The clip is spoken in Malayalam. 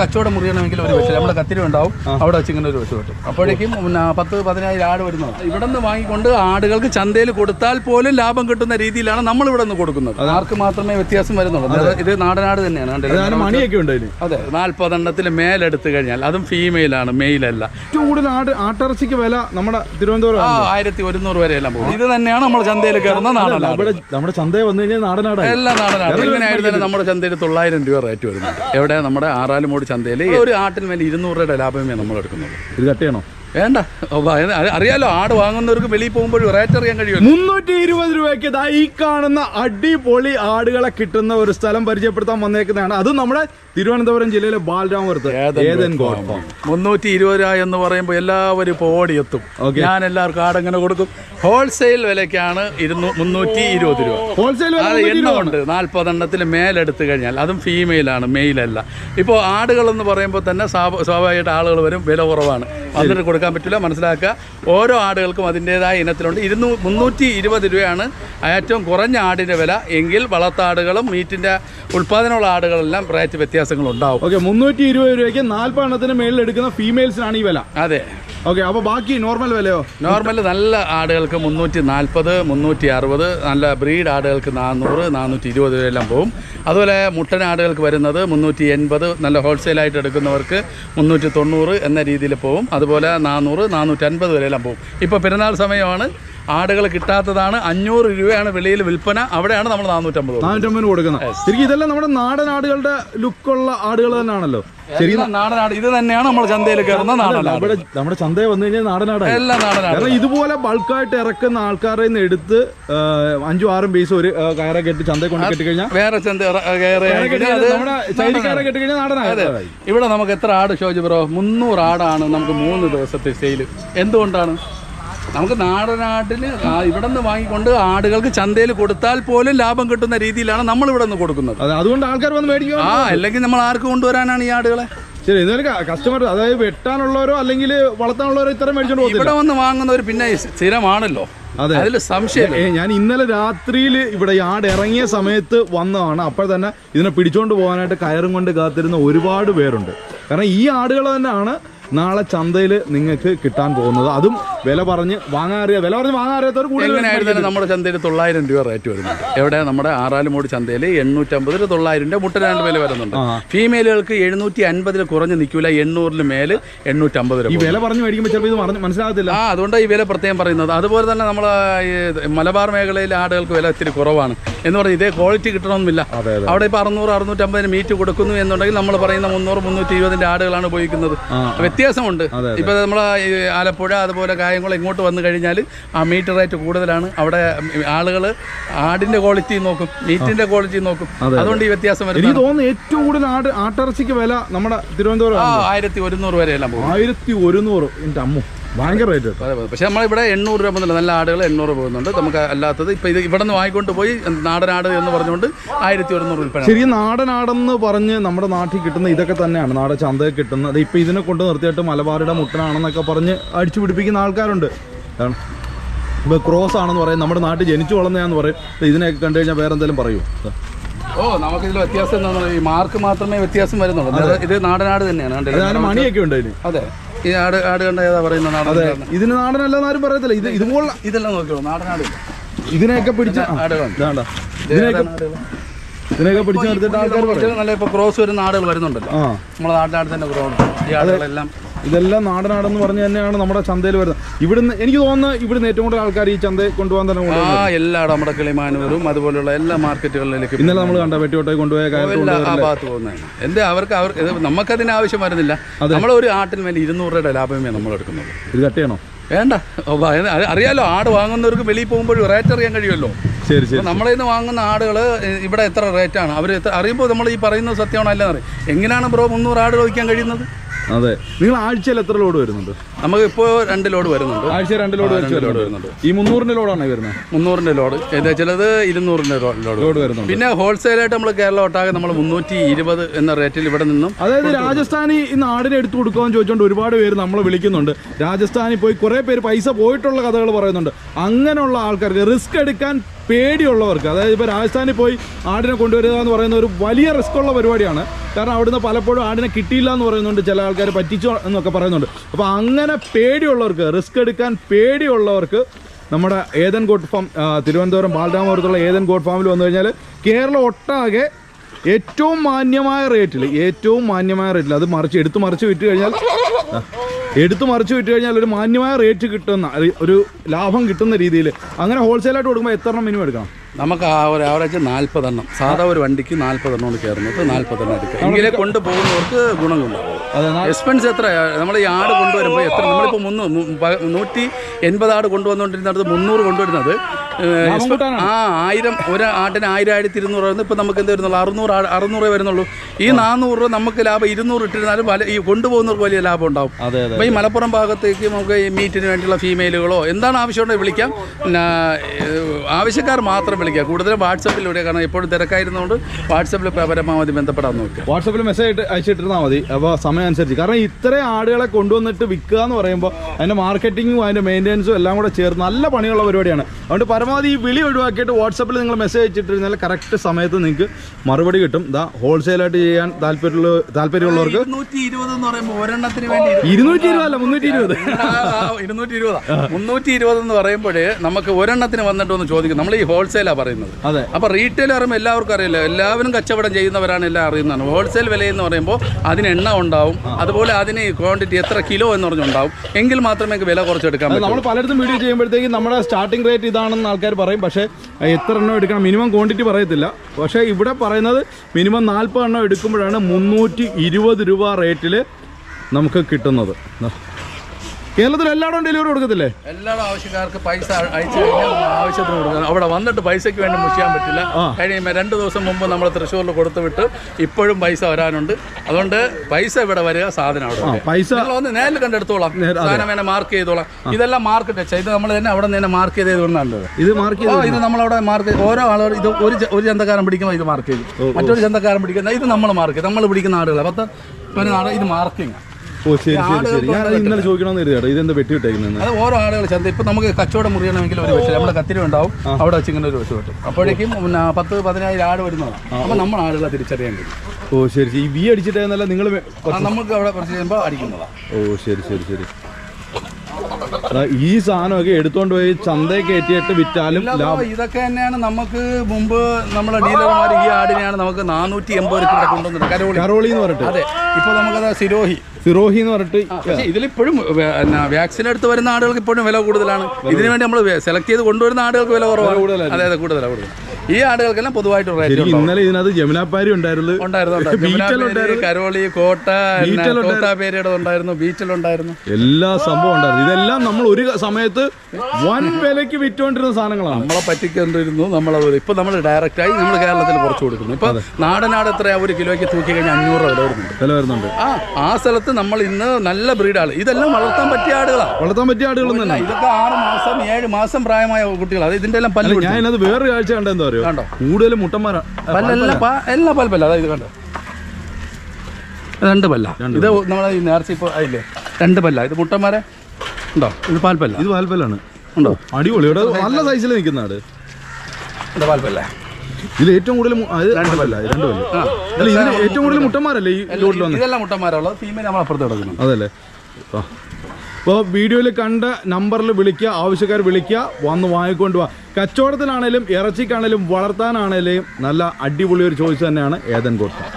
കച്ചവടം മുറിയണമെങ്കിൽ ഒരു വിഷം നമ്മുടെ കത്തിരി ഉണ്ടാവും. അവിടെ വെച്ച് ഇങ്ങനെ ഒരു വിഷം കിട്ടും അപ്പോഴേക്കും പിന്നെ പത്ത് പതിനായിരം ആട് വരുന്നത് ഇവിടെ നിന്ന് വാങ്ങിക്കൊണ്ട് ആടുകൾക്ക് ചന്തയിൽ കൊടുത്താൽ പോലും ലാഭം കിട്ടുന്ന രീതിയിലാണ് നമ്മൾ ഇവിടെ നിന്ന് കൊടുക്കുന്നത്. ആർക്ക് മാത്രമേ വ്യത്യാസം വരുന്നുള്ളൂ. ഇത് നാടനാട് തന്നെയാണ്. മണിയൊക്കെ ഉണ്ട് അതെ നാൽപ്പതെണ്ണത്തിൽ മേലെടുത്ത് കഴിഞ്ഞാൽ അതും ഫീമെയിലാണ് മെയിലല്ല ഏറ്റവും കൂടുതൽ ആട് ആട്ടിറച്ചിക്ക് വില നമ്മുടെ തിരുവനന്തപുരം ആയിരത്തി ഒരുന്നൂറ് വരെ എല്ലാം പോകും. ഇത് തന്നെയാണ് നമ്മൾ ചന്തയിൽ കയറുന്ന നാടനാട്. നമ്മുടെ ചന്തയിൽ വന്നു കഴിഞ്ഞാൽ നാടനാട് എല്ലാ നാടനാട്. ഇങ്ങനെയായിരുന്നു നമ്മുടെ ചന്തയിൽ തൊള്ളായിരം രൂപ റേറ്റ് വരുന്നത് എവിടെ? നമ്മുടെ ആറാലുമൂട് ചന്തയിൽ ഒരു ആട്ടിന് വേണ്ടി ഇരുന്നൂറ് രൂപയുടെ ലാഭമേ നമ്മൾ എടുക്കുന്നുള്ളൂ ഇത് കട്ട് വേണ്ട. അറിയാലോ ആട് വാങ്ങുന്നവർക്ക് വെളിയിൽ പോകുമ്പോഴും റേറ്റ് അറിയാൻ കഴിയും മുന്നൂറ്റി ഇരുപത് രൂപയ്ക്ക് ഇതാ ഈ കാണുന്ന അടിപൊളി ആടുകളെ കിട്ടുന്ന ഒരു സ്ഥലം പരിചയപ്പെടുത്താൻ വന്നേക്കുന്നതാണ്. അത് നമ്മുടെ തിരുവനന്തപുരം ജില്ലയിലെ ബാലരാമപുരത്ത്. Ethan goat farm. മുന്നൂറ്റി ഇരുപത് രൂപ എന്ന് പറയുമ്പോൾ എല്ലാവരും ഇപ്പോൾ ഓടിയെത്തും. ഓക്കെ. ഞാൻ എല്ലാവർക്കും ആടെങ്ങനെ കൊടുക്കും. ഹോൾസെയിൽ വിലയ്ക്കാണ് ഇരുന്നൂ മുന്നൂറ്റി ഇരുപത് രൂപ. ഹോൾസെയിൽ എണ്ണമുണ്ട് നാൽപ്പതെണ്ണത്തിൽ മേലെടുത്ത് കഴിഞ്ഞാൽ അതും ഫീമെയിലാണ് മെയിലല്ല ഇപ്പോൾ ആടുകൾ എന്ന് പറയുമ്പോൾ തന്നെ സ്വാഭാവികമായിട്ട് ആളുകൾ വരും. വില കുറവാണ്. അതിന് കൊടുക്കാൻ പറ്റില്ല. മനസ്സിലാക്കുക. ഓരോ ആടുകൾക്കും അതിന്റേതായ ഇനത്തിലുണ്ട്. ഇരുന്നൂ മുന്നൂറ്റി ഇരുപത് രൂപയാണ് ഏറ്റവും കുറഞ്ഞ ആടിന്റെ വില. എങ്കിൽ വളർത്താടുകളും മീറ്റിന്റെ ഉൽപ്പാദനമുള്ള ആടുകളെല്ലാം റേറ്റ് വ്യത്യാസങ്ങളുണ്ടാവും. ഓക്കെ മുന്നൂറ്റി ഇരുപത് രൂപയ്ക്ക് നാൽപ്പതെണ്ണത്തിന് മേളിൽ എടുക്കുന്ന ഫീമെയിൽസിനാണ് ഈ വില. അതെ. ഓക്കെ അപ്പോൾ ബാക്കി നോർമൽ വിലയോ? നോർമൽ നല്ല ആടുകൾക്ക് മുന്നൂറ്റി നാൽപ്പത് മുന്നൂറ്റി അറുപത് നല്ല ബ്രീഡ് ആടുകൾക്ക് നാനൂറ് നാനൂറ്റി ഇരുപത് രൂപയെല്ലാം പോകും അതുപോലെ മുട്ടൻ ആടുകൾക്ക് വരുന്നത് മുന്നൂറ്റി എൺപത് നല്ല ഹോൾസെയിലായിട്ട് എടുക്കുന്നവർക്ക് മുന്നൂറ്റി തൊണ്ണൂറ് എന്ന രീതിയിൽ പോകും അതുപോലെ നാനൂറ് നാനൂറ്റൻപത് വരെയെല്ലാം പോകും. ഇപ്പോൾ പെരുന്നാൾ സമയമാണ്. ആടുകൾ കിട്ടാത്തതാണ് അഞ്ഞൂറ് രൂപയാണ് വെളിയിൽ വിൽപ്പന. അവിടെയാണ് നമ്മൾ നാനൂറ്റമ്പത് നാനൂറ്റമ്പത് കൊടുക്കുന്നത്. ശരിക്കും ഇതെല്ലാം നമ്മുടെ നാടൻ ആടുകളുടെ ലുക്കുള്ള ആടുകൾ തന്നെയാണല്ലോ. ശരി നാടനാട് ഇത് തന്നെയാണ് നമ്മൾ ചന്തയിൽ കയറുന്ന നാടനാട്. നമ്മുടെ നമ്മുടെ ചന്തയിൽ വന്നു കഴിഞ്ഞാൽ നാടനാട് എല്ലാം നാടനാട്. ഇതുപോലെ ബൾക്കായിട്ട് ഇറക്കുന്ന ആൾക്കാരെ നിന്ന് എടുത്ത് അഞ്ചു ആറും പീസ് ഒരു കയറ കെട്ടി ചന്തയിൽ കൊണ്ട് കെട്ടി കഴിഞ്ഞാൽ വേറെ ചന്ത ഇവിടെ നമുക്ക് എത്ര ആട് ഷോജ് ബ്രോ? മുന്നൂറ് ആടാണ് നമുക്ക് മൂന്ന് ദിവസത്തെ സെയിൽ എന്തുകൊണ്ടാണ്? നമുക്ക് നാടനാട്ടിന് ഇവിടെ നിന്ന് വാങ്ങിക്കൊണ്ട് ആടുകൾക്ക് ചന്തയിൽ കൊടുത്താൽ പോലും ലാഭം കിട്ടുന്ന രീതിയിലാണ് നമ്മൾ ഇവിടെ നിന്ന് കൊടുക്കുന്നത് അതുകൊണ്ട് ആൾക്കാർ വന്ന് മേടിക്കും ആ അല്ലെങ്കിൽ നമ്മൾ ആർക്ക് കൊണ്ടുവരാനാണ് ഈ ആടുകളെ? ശരി ഇതുവരെ കസ്റ്റമർ അതായത് വെട്ടാനുള്ളവരോ അല്ലെങ്കിൽ വളർത്താനുള്ളവരോ ഇത്തരം മേടിച്ചോണ്ട് ഇവിടെ വന്ന് വാങ്ങുന്നവർ പിന്നെ സ്ഥിരമാണല്ലോ. അതെ. അതിൽ സംശയം ഞാൻ ഇന്നലെ രാത്രിയിൽ ഇവിടെ ഈ ആട് ഇറങ്ങിയ സമയത്ത് വന്നതാണ്. അപ്പോൾ തന്നെ ഇതിനെ പിടിച്ചോണ്ട് പോകാനായിട്ട് കയറും കൊണ്ട് കാത്തിരുന്ന ഒരുപാട് പേരുണ്ട്. കാരണം ഈ ആടുകൾ തന്നെയാണ് നാളെ ചന്തയിൽ നിങ്ങൾക്ക് കിട്ടാൻ പോകുന്നത്. അതും വില പറഞ്ഞ് വാങ്ങാറിയ വില പറഞ്ഞ് വാങ്ങാറിയാത്തവർ കൂടുതൽ നമ്മുടെ ചന്തയിൽ തൊള്ളായിരം രൂപ റേറ്റ് വരുന്നുണ്ട്. എവിടെ? നമ്മുടെ ആറാലുമൂട് ചന്തയിൽ എണ്ണൂറ്റമ്പതിൽ തൊള്ളായിരം രൂപ മുട്ടനാണ്ട് വില വരുന്നുണ്ട്. ഫീമെയിലുകൾക്ക് എഴുന്നൂറ്റി അൻപതിൽ കുറഞ്ഞ് നിൽക്കില്ല എണ്ണൂറിൽ മേൽ എണ്ണൂറ്റമ്പത് രൂപ വില പറഞ്ഞു മേടിക്കുമ്പോൾ ചിലപ്പോൾ ഇത് പറഞ്ഞ് മനസ്സിലാകത്തില്ല. ആ അതുകൊണ്ട് ഈ വില പ്രത്യേകം പറയുന്നത്. അതുപോലെ തന്നെ നമ്മൾ മലബാർ മേഖലയിലെ ആടുകൾക്ക് വില ഇത്തിരി കുറവാണ്. എന്ന് പറഞ്ഞാൽ ഇതേ ക്വാളിറ്റി കിട്ടണമെന്നില്ല അവിടെ ഇപ്പോൾ അറുന്നൂറ് അറുന്നൂറ്റമ്പതിന് മീറ്റ് കൊടുക്കുന്നു എന്നുണ്ടെങ്കിൽ നമ്മൾ പറയുന്ന മുന്നൂറ് മുന്നൂറ്റി ഇരുപതിന്റെ ആടുകളാണ് ഉപയോഗിക്കുന്നത്. വ്യത്യാസമുണ്ട്. ഇപ്പൊ ഇപ്പോൾ നമ്മൾ ആലപ്പുഴ അതുപോലെ കായംകുളം ഇങ്ങോട്ട് വന്നു കഴിഞ്ഞാൽ ആ മീറ്റർ റേറ്റ് കൂടുതലാണ്. അവിടെ ആളുകൾ ആടിന്റെ ക്വാളിറ്റി നോക്കും മീറ്റിന്റെ ക്വാളിറ്റി നോക്കും. അതുകൊണ്ട് ഈ വ്യത്യാസം എനിക്ക് വരുന്നത് തോന്നുന്നു ഏറ്റവും കൂടുതൽ ആട് ആട്ടിറച്ചിക്ക് വില നമ്മുടെ തിരുവനന്തപുരം ആയിരത്തി ഒരുന്നൂറ് വരെ എല്ലാം പോകും. ആയിരത്തി ഒരുന്നൂറ്. എന്റെ അമ്മു. ഭയങ്കര റേറ്റ്. പക്ഷെ നമ്മളിവിടെ എണ്ണൂറ് രൂപ മുതൽ നല്ല ആടുകൾ എണ്ണൂറ് പോകുന്നുണ്ട് നമുക്ക് അല്ലാത്തത് ഇപ്പൊ ഇത് ഇവിടെ നിന്ന് വാങ്ങിക്കൊണ്ട് പോയി നാടനാട് എന്ന് പറഞ്ഞുകൊണ്ട് ആയിരത്തി ഒരുന്നൂറ് വിൽപ്പന ശരി നാടനാടെന്ന് പറഞ്ഞ് നമ്മുടെ നാട്ടിൽ കിട്ടുന്ന ഇതൊക്കെ തന്നെയാണ്. നാടൻ ചന്തയിൽ കിട്ടുന്നത് ഇപ്പൊ ഇതിനെ കൊണ്ട് നിർത്തിയിട്ട് മലബാറിയുടെ മുട്ടനാണെന്നൊക്കെ പറഞ്ഞ് അടിച്ചു പിടിപ്പിക്കുന്ന ആൾക്കാരുണ്ട്. കാരണം ഇപ്പൊ ക്രോസ് ആണെന്ന് പറയും. നമ്മുടെ നാട്ടിൽ ജനിച്ചു വളർന്നതാന്ന് പറയും. ഇതിനെയൊക്കെ കണ്ടു കഴിഞ്ഞാൽ വേറെ എന്തെങ്കിലും പറയൂ ഓ നമുക്ക് നമുക്കിതിൽ വ്യത്യാസം എന്താണെന്ന് ഈ മാർക്ക് മാത്രമേ വ്യത്യാസം വരുന്നുള്ളൂ. ഇത് നാടനാട് തന്നെയാണ്. മണിയൊക്കെ ഉണ്ട് അതെ. ഈ ആട് ആട് കണ്ട ഏതാ പറയുന്ന നാടൻ ഇതിന് നാടനല്ലെന്ന് ആരും പറയത്തില്ല. ഇത് ഇതുപോലെ ഇതെല്ലാം നോക്കിയോ നാടനാട് ഇതിനെയൊക്കെ പിടിച്ച ആടുകളുണ്ട് ഇതാണ്ടാ. ഇതിനെയൊക്കെ ഇതിനെയൊക്കെ പിടിച്ച് നിർത്തിയിട്ട് ആൾക്കാർ പറയും. നല്ല ഇപ്പൊ ക്രോസ് വരുന്ന ആടുകൾ വരുന്നുണ്ടല്ലോ. ആ. നമ്മളെ നാട്ടിനാട് തന്നെ ഈ ആടുകളെല്ലാം ഇതെല്ലാം നാടനാടെന്ന് പറഞ്ഞ് തന്നെയാണ് നമ്മുടെ ചന്തയിൽ വരുന്നത്. ഇവിടുന്ന് എനിക്ക് തോന്നുന്നു ഇവിടുന്ന് ഏറ്റവും കൂടുതൽ ആൾക്കാർ ഈ ചന്തയിൽ കൊണ്ടുപോകാൻ തന്നെ ആ എല്ലാ നമ്മുടെ കിളിമാനൂരും അതുപോലുള്ള എല്ലാ മാർക്കറ്റുകളിലേക്കും ഇന്നലെ നമ്മൾ കണ്ട വെട്ടിയോട്ടെ കൊണ്ടുപോയ ഭാഗത്ത് പോകുന്നതാണ്. എന്താ അവർക്ക് അവർ നമുക്കതിന് ആവശ്യം വരുന്നില്ല. നമ്മൾ ഒരു ആട്ടിന് മേലെ ഇരുന്നൂറ് രൂപയുടെ ലാഭമേ നമ്മൾ എടുക്കുന്നത് ഇത് കട്ടിയാണോ? വേണ്ട. അറിയാലോ ആട് വാങ്ങുന്നവർക്ക് വെളിയിൽ പോകുമ്പോഴും റേറ്റ് അറിയാൻ കഴിയുമല്ലോ. ശരി ശരി നമ്മളിൽ നമ്മളെ നിന്ന് വാങ്ങുന്ന ആടുകൾ ഇവിടെ എത്ര റേറ്റാണ് അവർ എത്ര അറിയുമ്പോൾ നമ്മൾ ഈ പറയുന്നത് സത്യമാണോ അല്ലെന്ന് അറിയാം. എങ്ങനെയാണ് ബ്രോ മുന്നൂറ് ആട് വയ്ക്കാൻ കഴിയുന്നത്? അതെ. നിങ്ങൾ ആഴ്ചയിൽ എത്ര ലോഡ് വരുന്നുണ്ട്? നമുക്ക് ഇപ്പോൾ രണ്ട് ലോഡ് വരുന്നുണ്ട്. ആഴ്ച രണ്ട് ലോഡ് വെച്ച് ലോഡ് വരുന്നുണ്ട്. ഈ മുന്നൂറിന്റെ ലോഡാണ് വരുന്നത് മുന്നൂറിന്റെ ലോഡ് എന്താ ചിലത് ഇരുന്നൂറിന്റെ ലോഡ് ലോഡ് വരുന്നുണ്ട്. പിന്നെ ഹോൾസെയിലായിട്ട് നമ്മൾ കേരളം ഒട്ടാകെ നമ്മൾ മുന്നൂറ്റി ഇരുപത് എന്ന റേറ്റിൽ ഇവിടെ നിന്നും അതായത് രാജസ്ഥാനി ഈ നാടിനെ എടുത്തു കൊടുക്കുമെന്ന് ചോദിച്ചുകൊണ്ട് ഒരുപാട് പേര് നമ്മളെ വിളിക്കുന്നുണ്ട്. രാജസ്ഥാനിൽ പോയി കുറേ പേര് പൈസ പോയിട്ടുള്ള കഥകൾ പറയുന്നുണ്ട്. അങ്ങനെയുള്ള ആൾക്കാർക്ക് റിസ്ക് എടുക്കാൻ പേടിയുള്ളവർക്ക് അതായത് ഇപ്പോൾ രാജസ്ഥാനിൽ പോയി ആടിനെ കൊണ്ടുവരിക എന്ന് പറയുന്ന ഒരു വലിയ റിസ്ക് ഉള്ള പരിപാടിയാണ്. കാരണം അവിടുന്ന് പലപ്പോഴും ആടിനെ കിട്ടിയില്ല എന്ന് പറയുന്നുണ്ട് ചില ആൾക്കാർ പറ്റിച്ചു എന്നൊക്കെ പറയുന്നുണ്ട്. അപ്പോൾ അങ്ങനെ പേടിയുള്ളവർക്ക് റിസ്ക് എടുക്കാൻ പേടിയുള്ളവർക്ക് നമ്മുടെ ഏതൻ ഗോട്ട് ഫാം തിരുവനന്തപുരം ബാലരാമപുരത്തുള്ള ഏതൻ ഗോട്ട് ഫാമിൽ വന്നു കഴിഞ്ഞാൽ കേരളം ഒട്ടാകെ ഏറ്റവും മാന്യമായ റേറ്റിൽ ഏറ്റവും മാന്യമായ റേറ്റിൽ അത് മറിച്ച് എടുത്ത് മറിച്ച് വിറ്റ് കഴിഞ്ഞാൽ എടുത്ത് മറിച്ച് വിറ്റ് കഴിഞ്ഞാൽ ഒരു മാന്യമായ റേറ്റ് കിട്ടുന്ന ഒരു- ലാഭം കിട്ടുന്ന രീതിയിൽ അങ്ങനെ ഹോൾസെയിലായിട്ട് കൊടുക്കുമ്പോൾ എത്ര എണ്ണം മിനിമം എടുക്കണം? നമുക്ക് ആ ഒരു ആവറേജ് നാൽപ്പതെണ്ണം സാധാ ഒരു വണ്ടിക്ക് നാൽപ്പതെണ്ണമാണ് കയറുന്നത് നാൽപ്പതെണ്ണം എടുക്കുക എങ്കിലേ കൊണ്ടുപോകുന്നവർക്ക് ഗുണങ്ങളുണ്ടാവും. അതെ എക്സ്പെൻസ് എത്ര? നമ്മൾ ഈ ആട് കൊണ്ടുവരുമ്പോൾ എത്ര? നമ്മളിപ്പോൾ മുന്നൂറ് നൂറ്റി എൺപത് ആട് കൊണ്ടുവന്നുകൊണ്ടിരുന്നത് മുന്നൂറ് കൊണ്ടുവരുന്നത് ആ ആയിരം ഒരു ആട്ടിന് ആയിരം ആയിരത്തി ഇരുന്നൂറ് ആയിരുന്നു ഇപ്പം നമുക്ക് എന്ത് വരുന്നുള്ളൂ? അറുന്നൂറ് അറുന്നൂറ് വരുന്നുള്ളൂ. ഈ നാനൂറ് രൂപ നമുക്ക് ലാഭം ഇരുന്നൂറ് ഇട്ടിരുന്നാലും വല- ഈ കൊണ്ടുപോകുന്നവർക്ക് വലിയ ലാഭം ഉണ്ടാവും. അതെ അതെ അപ്പോൾ ഈ മലപ്പുറം ഭാഗത്തേക്ക് നമുക്ക് ഈ മീറ്റിന് വേണ്ടിയുള്ള ഫീമെയിലുകളോ എന്താണ് ആവശ്യമുണ്ടെങ്കിൽ വിളിക്കാം. ആവശ്യക്കാർ മാത്രം വിളിക്കാം കൂടുതലും വാട്സപ്പിലൂടെ കാരണം എപ്പോഴും തിരക്കായിരുന്നതുകൊണ്ട് വാട്സപ്പിൽ പരമാവധി ബന്ധപ്പെടാൻ നോക്കുക. വാട്സപ്പിൽ മെസ്സേജ് അയച്ചിട്ടിരുന്നാൽ മതി. അപ്പോൾ സമയം അനുസരിച്ച്. കാരണം ഇത്രയും ആടുകളെ കൊണ്ടുവന്നിട്ട് വിൽക്കുക എന്ന് പറയുമ്പോൾ അതിന്റെ മാർക്കറ്റിങ്ങും അതിന്റെ മെയിന്റെനൻസും എല്ലാം കൂടെ ചേർന്ന് നല്ല പണിയുള്ള പരിപാടിയാണ്. അതുകൊണ്ട് പരമാവധി ഈ വിളി ഒഴിവാക്കിയിട്ട് വാട്സപ്പിൽ നിങ്ങൾ മെസ്സേജ് അയച്ചിട്ടിരുന്നാൽ കറക്റ്റ് സമയത്ത് നിങ്ങൾക്ക് മറുപടി കിട്ടും. ഇതാ ഹോൾസെയിലായിട്ട് ചെയ്യാൻ താല്പര്യമുള്ള താല്പര്യമുള്ളവർക്ക് ഇരുന്നൂറ്റി ഇരുപത് അല്ല പറയുമ്പോൾ മുന്നൂറ്റി ഇരുപത് ഇരുന്നൂറ്റി ഇരുപത് മുന്നൂറ്റി ഇരുപത് എന്ന് പറയുമ്പോഴേ നമുക്ക് ഒരെണ്ണത്തിന് വന്നിട്ട് ഒന്ന് ചോദിക്കും. നമ്മൾ ഈ ഹോൾസെയിലാണ് പറയുന്നത്. അതെ. അപ്പോൾ റീറ്റെയിൽ പറയുമ്പോൾ എല്ലാവർക്കും അറിയില്ല. എല്ലാവരും കച്ചവടം ചെയ്യുന്നവരാണ് എല്ലാം അറിയുന്നതാണ്. ഹോൾസെയിൽ വില എന്ന് പറയുമ്പോൾ അതിന് എണ്ണ ഉണ്ടാവും. അതുപോലെ അതിന് ക്വാണ്ടിറ്റി എത്ര കിലോ എന്ന് പറഞ്ഞുണ്ടാവും. എങ്കിൽ മാത്രമേ വില കുറച്ചെടുക്കാൻ നമ്മൾ പലയിടത്തും വീഡിയോ ചെയ്യുമ്പോഴത്തേക്കും നമ്മുടെ സ്റ്റാർട്ടിംഗ് റേറ്റ് ഇതാണെന്ന് ആൾക്കാർ പറയും പക്ഷേ എത്ര എണ്ണം എടുക്കണം മിനിമം ക്വാണ്ടിറ്റി പറയത്തില്ല പക്ഷേ ഇവിടെ പറയുന്നത് മിനിമം നാൽപ്പത് എണ്ണം എടുക്കുമ്പോഴാണ് മുന്നൂറ്റി രൂപ റേറ്റിൽ നമുക്ക് കിട്ടുന്നത്. കേരളത്തിൽ എല്ലായിടവും ഡെലിവറി കൊടുക്കത്തില്ലേ? എല്ലാവരും ആവശ്യക്കാർക്ക് പൈസ അയച്ചു കഴിഞ്ഞാൽ ആവശ്യത്തിന് കൊടുക്കണം. അവിടെ വന്നിട്ട് പൈസയ്ക്ക് വേണ്ടി മുഷിയാൻ പറ്റില്ല. കഴിയുമ്പോൾ രണ്ട് ദിവസം മുമ്പ് നമ്മൾ തൃശ്ശൂരിൽ കൊടുത്തു വിട്ട് ഇപ്പോഴും പൈസ വരാനുണ്ട്. അതുകൊണ്ട് പൈസ ഇവിടെ വരിക സാധനം അവിടെ പൈസ ഒന്ന് നേരിൽ കണ്ടെടുത്തോളാം. സാധനം വേണേൽ മാർക്ക് ചെയ്തോളാം. ഇതെല്ലാം മാർക്കറ്റ് ടച്ച് ഇത് നമ്മൾ തന്നെ അവിടെ നിന്ന് തന്നെ മാർക്ക് ചെയ്ത് കൊണ്ടാണ് ഇത് മാർക്ക് ചെയ്ത് ഇത് നമ്മളവിടെ മാർക്ക് ഓരോ ആളുകൾ ഇത് ഒരു ഒരു ചന്തക്കാരൻ പിടിക്കുമ്പോൾ ഇത് മാർക്ക് ചെയ്തു. മറ്റൊരു ചന്തക്കാരൻ പിടിക്കുന്ന ഇത് നമ്മൾ മാർക്ക് നമ്മൾ പിടിക്കുന്ന ആളുകൾ പത്ത് ഇത് മാർക്കിങ് ഓ ശരി ശരി ശരി. ഞാൻ ഇന്നലെ ചോദിക്കണമെന്ന് കരുതി കേട്ടോ ഇതെന്താ വെട്ടി വിട്ടേക്കുന്നത് അത് ഓരോ ആളുകൾ ചന്ത ഇപ്പം നമുക്ക് കച്ചവടം മുറിയണമെങ്കിൽ ഒരു പക്ഷേ നമ്മുടെ കത്തിരി ഉണ്ടാവും. അവിടെ വെച്ച് ഇങ്ങനെ ഒരു പക്ഷേ കിട്ടും അപ്പോഴേക്കും പിന്നെ പത്ത് പതിനായിരം ആട് വരുന്നതാണ്. അപ്പം നമ്മൾ ആളുകളെ തിരിച്ചറിയാൻ കഴിയും. ഓ ശരി ശരി. ഈ വി അടിച്ചിട്ടേന്നല്ല നിങ്ങൾ നമുക്ക് അവിടെ കുറച്ച് കഴിയുമ്പോൾ അടിക്കുന്നതാണ് ഓ ശരി ശരി ശരി. ഈ സാധനമൊക്കെ എടുത്തോണ്ട് പോയി ചന്തയെ കയറ്റിയിട്ട് വിറ്റാലും ഇതൊക്കെ തന്നെയാണ് നമുക്ക് മുമ്പ് നമ്മളെ ഡീലർമാർ ഈ ആടിനെയാണ് നമുക്ക് നാനൂറ്റി എൺപത് രൂപ കൊണ്ടുവന്നത്. കരോളി. എന്ന് പറഞ്ഞിട്ട്. അതെ. ഇപ്പോൾ നമുക്കത് സിരോഹി. സിറോഹി എന്ന് പറഞ്ഞിട്ട്. ഇതിലിപ്പോഴും വാക്സിൻ എടുത്ത് വരുന്ന ആടുകൾക്ക് ഇപ്പോഴും വില കൂടുതലാണ്. ഇതിനു വേണ്ടി നമ്മൾ സെലക്ട് ചെയ്ത് കൊണ്ടുവരുന്ന ആടുകൾക്ക് വില കുറവാണ്. അതെ അതെ കൂടുതലാണ് കൂടുതൽ ഈ ആടുകൾക്കെല്ലാം പൊതുവായിട്ട് റേറ്റ് ഇന്നലെ ഇതിനകത്ത് ജമുനാപ്പാരി ഉണ്ടായിരുന്നു ഉണ്ടായിരുന്നു. കരോളി കോട്ട തോത്താപേരിയുടെ ഉണ്ടായിരുന്നു. ബീച്ചിലുണ്ടായിരുന്നു എല്ലാ സംഭവം ഉണ്ടായിരുന്നു. ഇതെല്ലാം നമ്മൾ ഒരു സമയത്ത് വൻ വിലയ്ക്ക് വിറ്റുകൊണ്ടിരുന്ന സാധനങ്ങളാണ്. നമ്മളെ പറ്റിക്കൊണ്ടിരുന്നു നമ്മൾ ഇപ്പൊ നമ്മൾ ഡയറക്റ്റ് ആയി നമ്മൾ കേരളത്തിൽ കുറച്ച് കൊടുക്കുന്നു. ഇപ്പൊ നാടനാട് എത്രയാ? ഒരു കിലോയ്ക്ക് തൂക്കി കഴിഞ്ഞാൽ അഞ്ഞൂറ് രൂപ വില വരുന്നുണ്ട്. വില വരുന്നുണ്ട്. ആ ആ സ്ഥലത്ത് നമ്മൾ ഇന്ന് നല്ല ബ്രീഡാണ് ഇതെല്ലാം വളർത്താൻ പറ്റിയ ആടുകളാണ് വളർത്താൻ പറ്റിയ തന്നെ. ഇതൊക്കെ ആറ് മാസം ഏഴ് മാസം പ്രായമായ കുട്ടികൾ അത് ഇതിന്റെ എല്ലാം പല്ല് ഞാൻ അത് വേറൊരു കാഴ്ച കണ്ടെന്താ കണ്ടോ? കൂടുതലും മുട്ടന്മാരാ പല്ലെല്ലാം പ- എല്ലാം പൽപ്പല്ല. അതായത് കണ്ടോ? രണ്ട് പല്ല. ഇത് നമ്മളെ ഈ നേർച്ച ഇപ്പോൾ അതില്ലേ രണ്ട് പല്ല. ഇത് മുട്ടന്മാരെ? ഉണ്ടോ? ഇത് പാൽപ്പല്ല. ഇത് പാൽപ്പല്ലാണ്. ഉണ്ടോ? അടിപൊളി. ഇവിടെ നല്ല സൈസിൽ നിൽക്കുന്ന ആട് പാൽപ്പല്ല. ഇതിൽ ഏറ്റവും കൂടുതൽ അത് വാൽപ്പല്ല രണ്ട് പല്ല. അല്ല ഇതിൽ ഏറ്റവും കൂടുതൽ മുട്ടന്മാരല്ലേ ഈ ലോട്ടിൽ വന്ന്? ഇതെല്ലാം മുട്ടന്മാരുള്ളത് ഫീമെയിൽ നമ്മൾ അപ്പുറത്ത് കിടക്കുന്നു. അതല്ലേ? അപ്പോൾ വീഡിയോയിൽ കണ്ട നമ്പറിൽ വിളിക്കുക ആവശ്യക്കാർ വിളിക്കുക വന്ന് വാങ്ങിക്കൊണ്ട് പോവാ കച്ചവടത്തിനാണേലും ഇറച്ചിക്കാണേലും വളർത്താനാണേലും നല്ല അടിപൊളി ഒരു ചോയ്സ് തന്നെയാണ് ഏതൻ കോട്ട